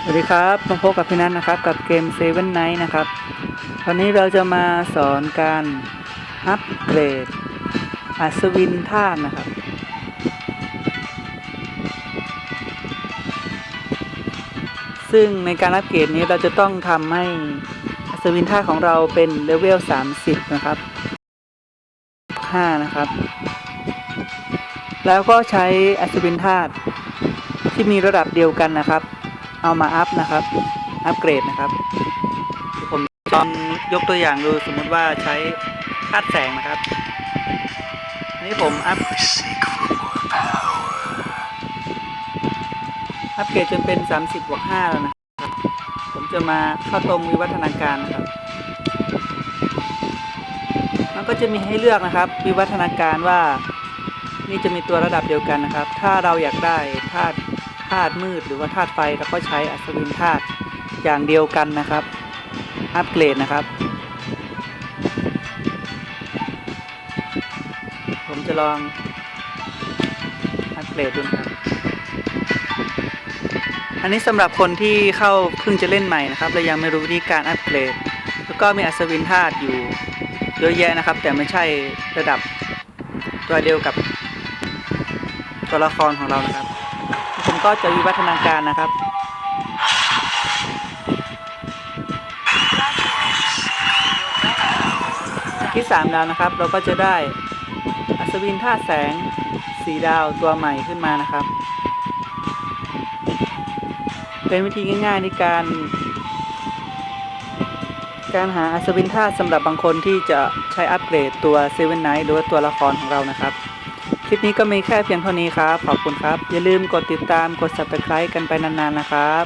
สวัสดีครับมาพบกับพี่นัทนะครับ กับเกม Seven Night นะครับวันนี้เราจะมาสอนการอัปเกรดอัศวินธาตุนะครับ ซึ่งในการอัปเกรดนี้เราจะต้องทำให้อัศวินธาของเราเป็นเลเวล 30 นะครับ 5 นะครับ แล้วก็ใช้อัศวินธาตุที่มีระดับเดียวกันนะครับ เอามาอัพนะครับ อัปเกรดนะครับ ผมลองยกตัวอย่างดูสมมุติว่าใช้ธาตุแสงนะครับอันนี้ผมอัพอัปเกรดจนเป็น 30บวก5แล้วนะครับ ผมจะมาเข้าตรงวิวัฒนาการนะครับมันก็จะมีให้เลือกนะครับ วิวัฒนาการว่า นี่จะมีตัวระดับเดียวกันนะครับ ถ้าเราอยากได้ธาตุธาตุมืดหรือว่าธาตุไฟเราก็ใช้อัศวินธาตุอย่างเดียวกันนะครับ อัปเกรดนะครับ ผมจะลองอัปเกรดดูครับ อันนี้สำหรับคนที่เข้าเพิ่งจะเล่นใหม่นะครับและยังไม่รู้วิธีการอัปเกรด แล้วก็มีอัศวินธาตุอยู่เยอะแยะนะครับ แต่ไม่ใช่ระดับตัวเดียวกับ ตัวละครของเรานะครับ ผมก็จะวิวัฒนาการนะครับ ที่3ดาวนะครับ เราก็จะได้อัศวินธาแสงสีดาวตัวใหม่ขึ้นมานะครับ เป็นวิธีง่ายๆในการ การหาอัศวินธาสำหรับบางคนที่จะใช้อัปเกรดตัวเซเว่นไนท์หรือว่าตัวละครของเรานะครับ ลิปนี้ก็มีแค่เพียงเท่านี้ครับ ขอบคุณครับ อย่าลืมกดติดตามกด subscribe กันไปนานๆนะครับ